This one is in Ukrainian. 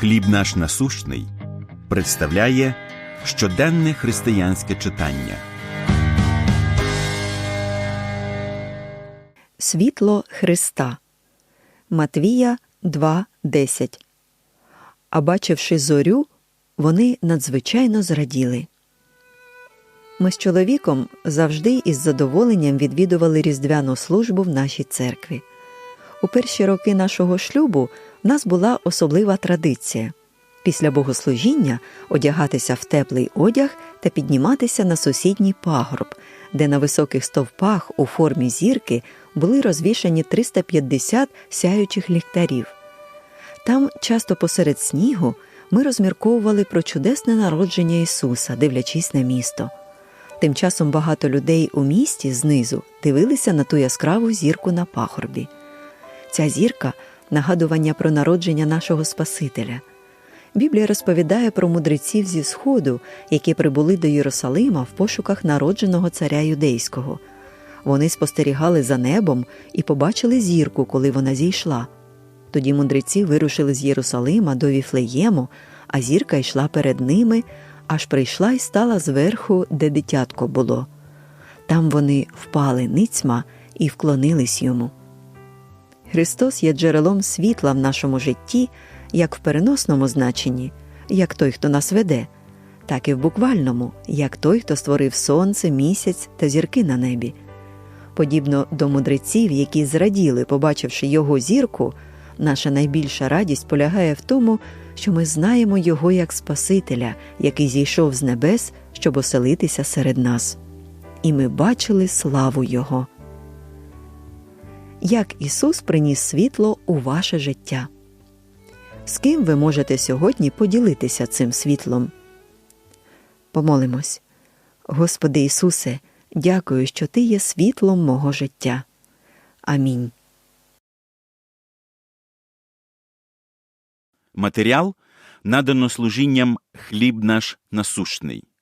Хліб наш насущний представляє щоденне християнське читання. Світло Христа. Матвія 2.10. А бачивши зорю, вони надзвичайно зраділи. Ми з чоловіком завжди із задоволенням відвідували різдвяну службу в нашій церкві. У перші роки нашого шлюбу в нас була особлива традиція після богослужіння одягатися в теплий одяг та підніматися на сусідній пагорб, де на високих стовпах у формі зірки були розвішані 350 сяючих ліхтарів. Там, часто посеред снігу, ми розмірковували про чудесне народження Ісуса, дивлячись на місто. Тим часом багато людей у місті знизу дивилися на ту яскраву зірку на пагорбі. Ця зірка нагадування про народження нашого Спасителя. Біблія розповідає про мудреців зі Сходу, які прибули до Єрусалима в пошуках народженого царя юдейського. Вони спостерігали за небом і побачили зірку, коли вона зійшла. Тоді мудреці вирушили з Єрусалима до Віфлеєму, а зірка йшла перед ними, аж прийшла і стала зверху, де дитятко було. Там вони впали ницьма і вклонились йому. Христос є джерелом світла в нашому житті, як в переносному значенні, як той, хто нас веде, так і в буквальному, як той, хто створив сонце, місяць та зірки на небі. Подібно до мудреців, які зраділи, побачивши його зірку, наша найбільша радість полягає в тому, що ми знаємо Його як Спасителя, який зійшов з небес, щоб оселитися серед нас. І ми бачили славу Його. Як Ісус приніс світло у ваше життя? З ким ви можете сьогодні поділитися цим світлом? Помолимось. Господи Ісусе, дякую, що Ти є світлом мого життя. Амінь. Матеріал надано служінням хліб наш насущний.